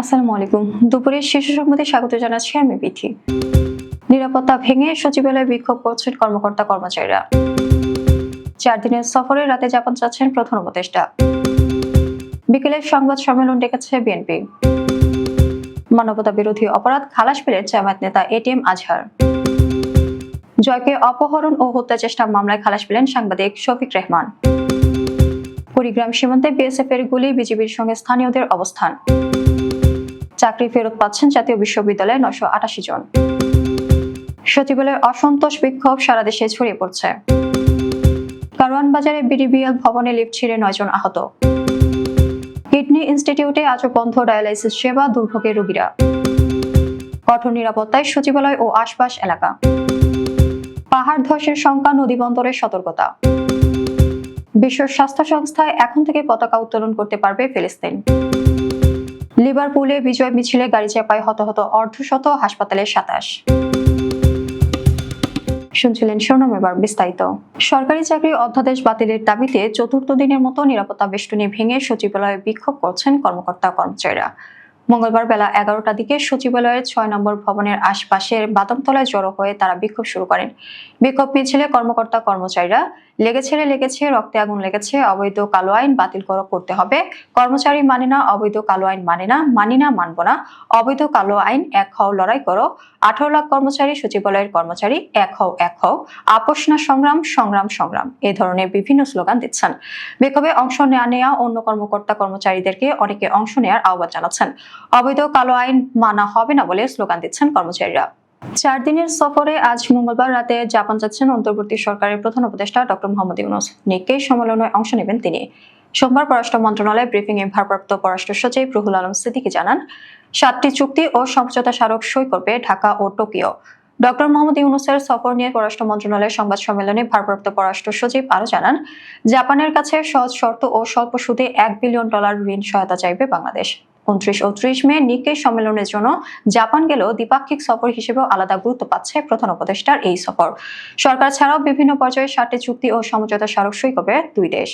আসসালামু আলাইকুম। দুপুরের শিশু সংবাদে স্বাগত জানাচ্ছি আমি বিথি। নিরাপত্তা ভেঙে সচিবালয়ে বিক্ষোভ করছেন কর্মকর্তা কর্মচারীরা। চার দিনের সফরে রাতে যাপন চাচ্ছেন প্রধান উপদেষ্টা। বিকেলে সংবাদ সম্মেলন ডেকেছে বিএনপি। মানবতা বিরোধী অপরাধ খালাস পেলেন জামায়াত নেতা এটিএম আজহার। জয়কে অপহরণ ও হত্যা চেষ্টা মামলায় খালাস পেলেন সাংবাদিক শফিক রেহমান। কুড়িগ্রাম সীমান্তে বিএসএফ এর গুলি বিজিবির সঙ্গে স্থানীয়দের অবস্থান। চাকরি ফেরত পাচ্ছেন জাতীয় বিশ্ববিদ্যালয়ে নশো আটাশি জন। সচিবালয়ের অসন্তোষ বিক্ষোভ সারা দেশে ছড়িয়ে পড়ছে। কারওয়ান বাজারে বিডিবিএল ভবনে লিফট ছিঁড়ে নয়জন আহত। কিডনি ইনস্টিটিউটে আজও বন্ধ ডায়ালাইসিস সেবা দুর্ভোগের রোগীরা। কঠোর নিরাপত্তায় সচিবালয় ও আশপাশ এলাকা। পাহাড় ধসের শঙ্কা নদী বন্দরের সতর্কতা। বিশ্ব স্বাস্থ্য সংস্থায় এখন থেকে পতাকা উত্তোলন করতে পারবে ফিলিস্তিন। লিভারপুলে বিজয় মিছিলে গাড়ি চাপায় হতাহত অর্ধশত হাসপাতালের সাতাশ। শুনছিলেন সোনম এবার বিস্তারিত। সরকারি চাকরি অধ্যাদেশ বাতিলের দাবিতে চতুর্থ দিনের মতো নিরাপত্তা বেষ্টনী ভেঙে সচিবালয়ে বিক্ষোভ করছেন কর্মকর্তা কর্মচারীরা মঙ্গলবার বেলা এগারোটার দিকে সচিবালয়ের ছয় নম্বর ভবনের আশপাশের বাদামতলায় জড়ো হয়ে তারা বিক্ষোভ শুরু করেন। বিক্ষোভ মিছিলে কর্মকর্তা কর্মচারীরা লেগেছে রে লেগেছে, রক্তে আগুন লেগেছে, অবৈধ কালো আইন বাতিল করো করতে হবে। কর্মচারী মানে না, অবৈধ কালো আইন মানে না, মানি না, মানব না। অবৈধ কালো আইন, এক হও, লড়াই করো। আঠারো লাখ কর্মচারী, সচিবালয়ের কর্মচারী, এক হও এক হও। আপোষ না সংগ্রাম সংগ্রাম সংগ্রাম। এ ধরনের বিভিন্ন স্লোগান দিচ্ছেন। বিক্ষোভে অংশ নেওয়া নেওয়া অন্য কর্মকর্তা কর্মচারীদেরকে অনেকে অংশ নেওয়ার আহ্বান জানাচ্ছেন। অবৈধ কালো আইন মানা হবে না বলে স্লোগান দিচ্ছেন কর্মচারীরা। চার দিনের সফরে আজ মঙ্গলবার রাতে জাপান যাচ্ছেন অন্তর্বর্তী সরকারের প্রধান উপদেষ্টা ডক্টর মোহাম্মদ ইউনুস। নিকে সম্মেলনে অংশ নেবেন তিনি। সোমবার পররাষ্ট্র মন্ত্রণালয় ব্রিফিং এ ভারপ্রাপ্ত পররাষ্ট্র সচিব রুহুল আলম সিদ্দিকী জানান, সাতটি চুক্তি ও সমঝোতা স্মারক সই করবে ঢাকা ও টোকিও। ডক্টর মোহাম্মদ ইউনুসের সফর নিয়ে পররাষ্ট্র মন্ত্রণালয়ের সংবাদ সম্মেলনে ভারপ্রাপ্ত পররাষ্ট্র সচিব আরও জানান, জাপানের কাছে সহজ শর্ত ও স্বল্প সুদে এক বিলিয়ন ডলার ঋণ সহায়তা চাইবে বাংলাদেশ। উনত্রিশ ও ত্রিশ মে নিকে সম্মেলনের জন্য জাপান গেলেও দ্বিপাক্ষিক সফর হিসেবেও আলাদা গুরুত্ব পাচ্ছে প্রধান উপদেষ্টার এই সফর। সরকার ছাড়াও বিভিন্ন পর্যায়ে ষাটটি চুক্তি ও সমঝোতা স্মারক সই করবে দুই দেশ।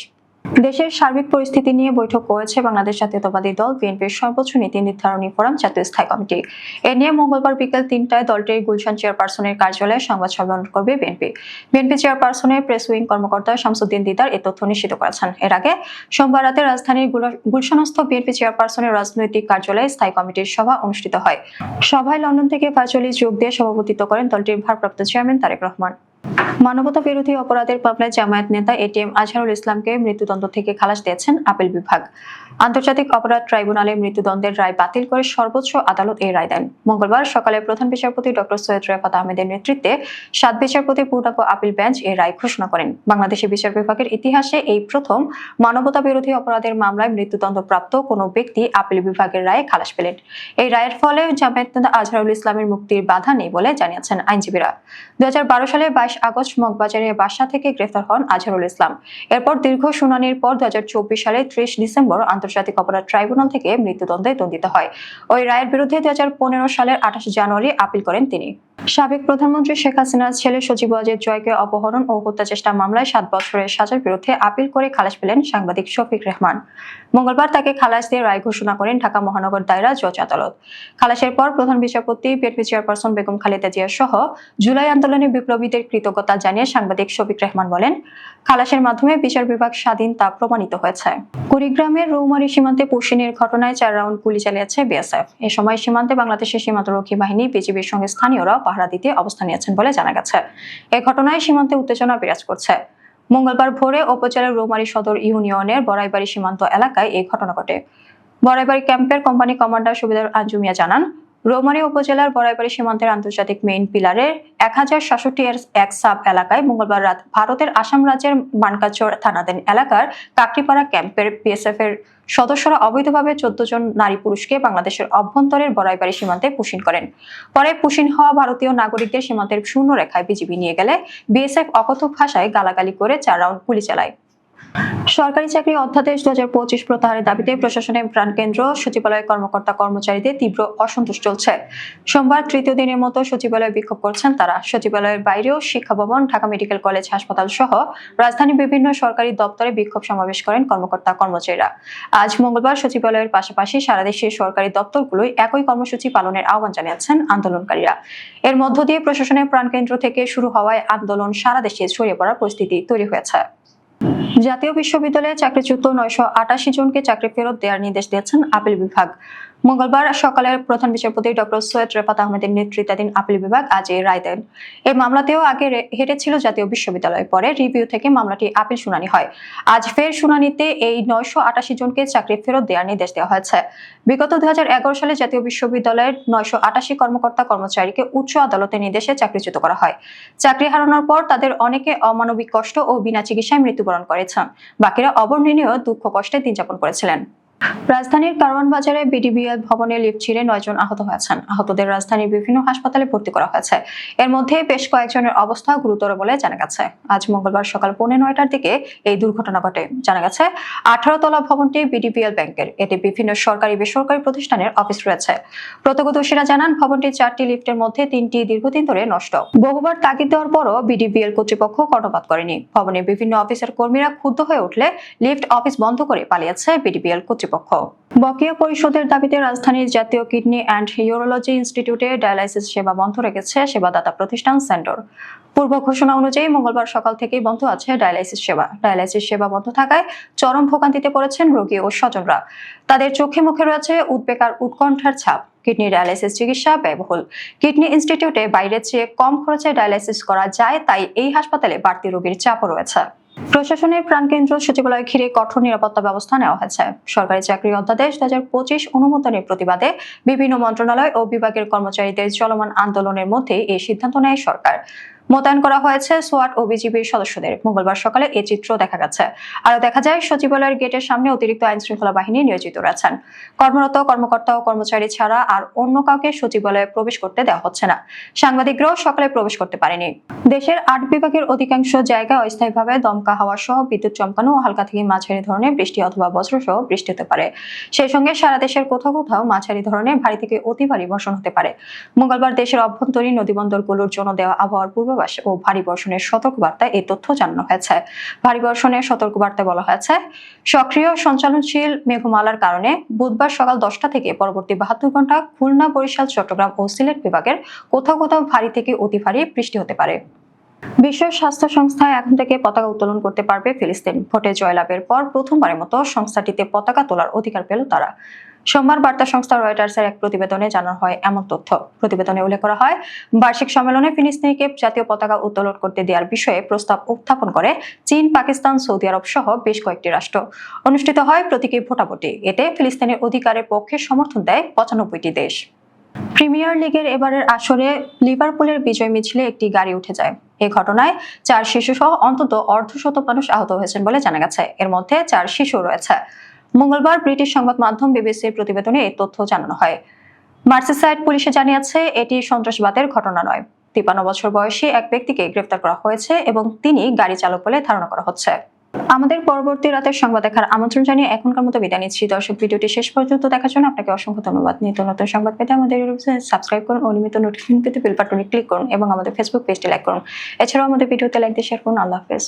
দেশের সার্বিক পরিস্থিতি নিয়ে বৈঠক করেছে বাংলাদেশ জাতীয়তাবাদী দল, বিএনপির সর্বোচ্চ নীতি নির্ধারণী ফোরাম, জাতীয় স্থায়ী কমিটি। এ নিয়ে মঙ্গলবার বিকেল তিনটায় দলটির গুলশান চেয়ারপারসনের কার্যালয়ে সংবাদ সম্মেলন করবে বিএনপি। বিএনপি চেয়ারপারসনের প্রেস উইং কর্মকর্তা শামসুদ্দিন দিদার এ তথ্য নিশ্চিত করেছেন। এর আগে সোমবার রাতে রাজধানীর গুল- গুলশানস্থ বিএনপি চেয়ারপারসনের রাজনৈতিক কার্যালয়ে স্থায়ী কমিটির সভা অনুষ্ঠিত হয়। সভায় লন্ডন থেকে ভার্চুয়ালি যোগ দিয়ে সভাপতিত্ব করেন দলটির ভারপ্রাপ্ত চেয়ারম্যান তারেক রহমান। মানবতা বিরোধী অপরাধের মামলায় জামায়াত নেতা এটিএম আজহারুল ইসলামকে মৃত্যুদণ্ড থেকে খালাস দিয়েছেন আপিল বিভাগ। আন্তর্জাতিক অপরাধ ট্রাইব্যুনালে মৃত্যুদণ্ডের রায় বাতিল করে সর্বোচ্চ আদালত এই রায় দেন। মঙ্গলবার সকালে প্রধান বিচারপতি ডক্টর সৈয়দ রেফাত আহমেদের নেতৃত্বে সাত বিচারপতি পূর্ণাঙ্গ আপিল বেঞ্চ এই রায় ঘোষণা করেন। বাংলাদেশের বিচার বিভাগের ইতিহাসে এই প্রথম মানবতা বিরোধী অপরাধের মামলায় মৃত্যুদণ্ডপ্রাপ্ত কোনো ব্যক্তি আপিল বিভাগের রায়ে খালাস পেলেন। এই রায়ের ফলে জামায়াত নেতা আজহারুল ইসলামের মুক্তির বাধা নেই বলে জানিয়েছেন আইনজীবীরা। দুই হাজার বারো সালে বাইশ আগস্ট মগবাজারের বাসা থেকে গ্রেফতার হন আজহারুল ইসলাম। এরপর দীর্ঘ শুনানির পর দু হাজার চব্বিশ সালে ত্রিশ ডিসেম্বর আন্তর্জাতিক অপরাধ ট্রাইব্যুনাল থেকে মৃত্যুদণ্ডে দণ্ডিত হয়। ওই রায়ের বিরুদ্ধে দুই হাজার পনেরো সালের আঠাশ জানুয়ারি আপিল করেন তিনি। সাবেক প্রধানমন্ত্রী শেখ হাসিনার ছেলে সজীব ওয়াজেদ জয়কে অপহরণ ও হত্যা চেষ্টা মামলায় সাত বছরের সাজার বিরুদ্ধে আপিল করে খালাস পেলেন সাংবাদিক শফিক রেহমান। মঙ্গলবার তাকে খালাস দিয়ে রায় ঘোষণা করেন ঢাকা মহানগর দায়রা জজ আদালত। খালাসের পর প্রধান বিচারপতি বিএনপি চেয়ারপারসন বেগম খালেদা জিয়া সহ জুলাই আন্দোলনে বিপ্লবীদের কৃতজ্ঞতা জানিয়ে সাংবাদিক শফিক রেহমান বলেন, খালাসের মাধ্যমে বিচার বিভাগ স্বাধীন তা প্রমাণিত হয়েছে। কুড়িগ্রামের রৌমারী সীমান্তে পুশিনের ঘটনায় চার রাউন্ড গুলি চালিয়েছে বিএসএফ। এ সময় সীমান্তে বাংলাদেশের সীমান্তরক্ষী বাহিনী, বিজিবির সঙ্গে স্থানীয়রা পাহারা দিতে অবস্থান নিয়েছেন বলে জানা গেছে। এ ঘটনায় সীমান্তে উত্তেজনা বিরাজ করছে। মঙ্গলবার ভোরে উপজেলার রৌমারী সদর ইউনিয়নের বড়াইবাড়ি সীমান্ত এলাকায় এই ঘটনা ঘটে। বড়াইবাড়ি ক্যাম্পের কোম্পানি কমান্ডার সুবিধার আঞ্জুমিয়া জানান রৌমারী উপজেলার বড়াইবাড়ি সীমান্তের আন্তর্জাতিক মেইন পিলারের এক হাজার সাতষট্টি এক সাব এলাকায় মঙ্গলবার রাত ভারতের আসাম রাজ্যের মানকাচর থানাধীন এলাকার কাকরিপাড়া ক্যাম্পের বিএসএফ এর সদস্যরা অবৈধভাবে চোদ্দ জন নারী পুরুষকে বাংলাদেশের অভ্যন্তরের বড়াইবাড়ি সীমান্তে পুশিন করেন। পরে পুশিন হওয়া ভারতীয় নাগরিকদের সীমান্তের শূন্য রেখায় বিজিবি নিয়ে গেলে বিএসএফ অকথক ভাষায় গালাগালি করে চার রাউন্ড গুলি চালায়। সরকারি চাকরি অধ্যাদেশ দু হাজার পঁচিশ প্রত্যাহারের দাবিতে প্রশাসনের প্রাণকেন্দ্র সচিবালয়ের কর্মকর্তা কর্মচারীদের তীব্র অসন্তোষ চলছে। সোমবার তৃতীয় দিনের মতো সচিবালয়ে বিক্ষোভ করছেন তারা। সচিবালয়ের বাইরেও শিক্ষা ভবন, ঢাকা মেডিকেল কলেজ হাসপাতাল সহ রাজধানীর বিভিন্ন সরকারি দপ্তরে বিক্ষোভ সমাবেশ করেন কর্মকর্তা কর্মচারীরা। আজ মঙ্গলবার সচিবালয়ের পাশাপাশি সারা দেশের সরকারি দপ্তরগুলোই একই কর্মসূচি পালনের আহ্বান জানিয়েছেন আন্দোলনকারীরা। এর মধ্য দিয়ে প্রশাসনের প্রাণকেন্দ্র থেকে শুরু হওয়ায় আন্দোলন সারা দেশে ছড়িয়ে পড়ার পরিস্থিতি তৈরি হয়েছে। জাতীয় বিশ্ববিদ্যালয়ে চাকরিচ্যুত নয়শো আটাশি জনকে চাকরি ফেরত দেওয়ার নির্দেশ দিয়েছেন আপিল বিভাগ। মঙ্গলবার সকালে প্রধান বিচারপতি ডক্টর সৈয়দ রেফাত আহমেদের নেতৃত্বাধীন আপিল বিভাগ আজ এই রায় দেন। এই মামলাতেও আগে হেরেছিল জাতীয় বিশ্ববিদ্যালয়, পরে রিভিউ থেকে মামলাটি আপিল শুনানি হয়। আজ ফের শুনানিতে এই নয়শো আটাশি জনকে চাকরি ফেরত দেওয়ার নির্দেশ দেওয়া হয়েছে। বিগত দুই হাজার এগারো সালে জাতীয় বিশ্ববিদ্যালয়ের নয়শো আটাশি কর্মকর্তা কর্মচারীকে উচ্চ আদালতের নির্দেশে চাকরিচ্যুত করা হয়। চাকরি হারানোর পর তাদের অনেকে অমানবিক কষ্ট ও বিনা চিকিৎসায় মৃত্যুবরণ করেছেন। বাকিরা অবর্ণনীয় দুঃখ কষ্টে দিন যাপন করেছিলেন। রাজধানীর কারওয়ান বাজারে বিডিবিএল ভবনে লিফট ছিঁড়ে নয়জন আহত হয়েছেন। আহতদের রাজধানীর বিভিন্ন হাসপাতালে ভর্তি করা হয়েছে। এর মধ্যে বেশ কয়েকজনের অবস্থা গুরুতর বলে জানা গেছে। আজ মঙ্গলবার সকাল পৌনে নয়টার দিকে এই দুর্ঘটনা ঘটে। জানা গেছে আঠারো তলা ভবনটি বিডিবিএল ব্যাংকের। এতে বিভিন্ন সরকারি, বেসরকারি প্রতিষ্ঠানের অফিস রয়েছে। প্রত্যক্ষদর্শীরা জানান, ভবনটির চারটি লিফটের মধ্যে তিনটি দীর্ঘদিন ধরে নষ্ট। বহুবার তাগিদ দেওয়ার পরও বিডিবিএল কর্তৃপক্ষ কর্ণপাত করেনি। ভবনের বিভিন্ন অফিসের কর্মীরা ক্ষুব্ধ হয়ে উঠলে লিফট অফিস বন্ধ করে পালিয়েছে বিডিবিএল কর্তৃপক্ষ। বকেয়া পরিশোধের দাবিতে রাজধানীর জাতীয় কিডনি অ্যান্ড ইউরোলজি ইনস্টিটিউটে ডায়ালাইসিস সেবা বন্ধ রেখেছে সেবাদাতা প্রতিষ্ঠান সেন্টার পূর্ব ঘোষণা অনুযায়ী মঙ্গলবার সকাল থেকেই বন্ধ আছে ডায়ালাইসিস সেবা। ডায়ালাইসিস সেবা বন্ধ থাকায় চরম ভোগান্তিতে পড়েছেন রোগী ও স্বজনরা। তাদের চোখে মুখে রয়েছে উদ্বেগ আর উৎকণ্ঠার ছাপ। কিডনি ডায়ালাইসিস চিকিৎসা ব্যয়বহুল। কিডনি ইনস্টিটিউটে বাইরের চেয়ে কম খরচে ডায়ালাইসিস করা যায়, তাই এই হাসপাতালে বাড়তি রোগীর চাপও রয়েছে। প্রশাসনের প্রাণকেন্দ্র সচিবালয় ঘিরে কঠোর নিরাপত্তা ব্যবস্থা নেওয়া হয়েছে। সরকারি চাকরি অধ্যাদেশ দু হাজার পঁচিশ অনুমোদনের প্রতিবাদে বিভিন্ন মন্ত্রণালয় ও বিভাগের কর্মচারীদের চলমান আন্দোলনের মধ্যে এই সিদ্ধান্ত নেয় সরকার। মোতায়েন করা হয়েছে সোয়াট ও বিজিবির সদস্যদের। মঙ্গলবার সকালে এই চিত্র দেখা গেছে। আরও দেখা যায়, সচিবালয়ের গেটের সামনে অতিরিক্ত আইন শৃঙ্খলা বাহিনী নিয়োজিত রয়েছেন। কর্মরত, কর্মকর্তা ও কর্মচারী ছাড়া আর অন্য কাউকে সচিবালয়ে প্রবেশ করতে দেওয়া হচ্ছে না। সাংবাদিকরাও সকালে প্রবেশ করতে পারেনি। দেশের আট বিভাগের অধিকাংশ জায়গায় অস্থায়ীভাবে দমকা হাওয়া সহ বিদ্যুৎ চমকানো ও হালকা থেকে মাঝারি ধরনের বৃষ্টি অথবা বজ্রসহ বৃষ্টি হতে পারে। সেই সঙ্গে সারা দেশের কোথাও কোথাও মাঝারি ধরনের ভারী থেকে অতি ভারী বর্ষণ হতে পারে। মঙ্গলবার দেশের অভ্যন্তরীণ নদীবন্দরগুলোর জন্য দেওয়া আবহাওয়ার পূর্বাভাস ও ভারী বর্ষণের সতর্কবার্তায় এই তথ্য জানানো হয়েছে। ভারী বর্ষণের সতর্কবার্তায় বলা হয়েছে, সক্রিয় সঞ্চালনশীল মেঘমালার কারণে বুধবার সকাল দশটা থেকে পরবর্তী বাহাত্তর ঘণ্টা খুলনা, বরিশাল, চট্টগ্রাম ও সিলেট বিভাগের কোথাও কোথাও ভারী থেকে অতি ভারী বৃষ্টি হতে পারে। বিশ্ব স্বাস্থ্য সংস্থা এখন থেকে পতাকা উত্তোলন করতে পারবে ফিলিস্তিন। ভোটে জয়লাভের পর প্রথমবারের মতো সংস্থাটিতে পতাকা তোলার অধিকার পেল তারা। সোমবার বার্তা সংস্থা রয়টার্সের এক প্রতিবেদনে জানানো হয় এমন তথ্য। প্রতিবেদনে উল্লেখ করা হয়, বার্ষিক সম্মেলনে ফিলিস্তিনিকে জাতীয় পতাকা উত্তোলন করতে দেওয়ার বিষয়ে প্রস্তাব উত্থাপন করে চীন, পাকিস্তান, সৌদি আরব সহ বেশ কয়েকটি রাষ্ট্র। অনুষ্ঠিত হয় প্রতীকী ভোটাভুটি। এতে ফিলিস্তিনের অধিকারের পক্ষে সমর্থন দেয় পঁচানব্বইটি দেশ। প্রিমিয়ার লিগের এবারের আসরে লিভারপুলের বিজয় মিছিলে একটি গাড়ি উঠে যায়। এ ঘটনায় চার শিশু সহ অন্তত অর্ধশত মানুষ আহত হয়েছেন বলে জানা গেছে। এর মধ্যে চার শিশু রয়েছে। মঙ্গলবার ব্রিটিশ সংবাদ মাধ্যম বিবিসির প্রতিবেদনে এই তথ্য জানানো হয়। মার্সিসাইড পুলিশে জানিয়েছে, এটি সন্ত্রাসবাদের ঘটনা নয়। তিপান্ন বছর বয়সী এক ব্যক্তিকে গ্রেফতার করা হয়েছে এবং তিনি গাড়ি চালক বলে ধারণা করা হচ্ছে। আমাদের পরবর্তী রাতের সংবাদ দেখার আমন্ত্রণ জানিয়ে এখনকার মতো বিদায় নিচ্ছি। দর্শক, ভিডিওটি শেষ পর্যন্ত দেখার জন্য আপনাকে অসংখ্য ধন্যবাদ। নিত্য নতুন সংবাদ পেতে আমাদের সাবস্ক্রাইব করুন ও নিয়মিত নোটিফিকেশন পেতে বেল বাটনে ক্লিক করুন এবং আমাদের ফেসবুক পেজটি লাইক করুন। এছাড়াও আমাদের ভিডিওতে লাইক দিয়ে শেয়ার করুন। আল্লাহ হাফেজ।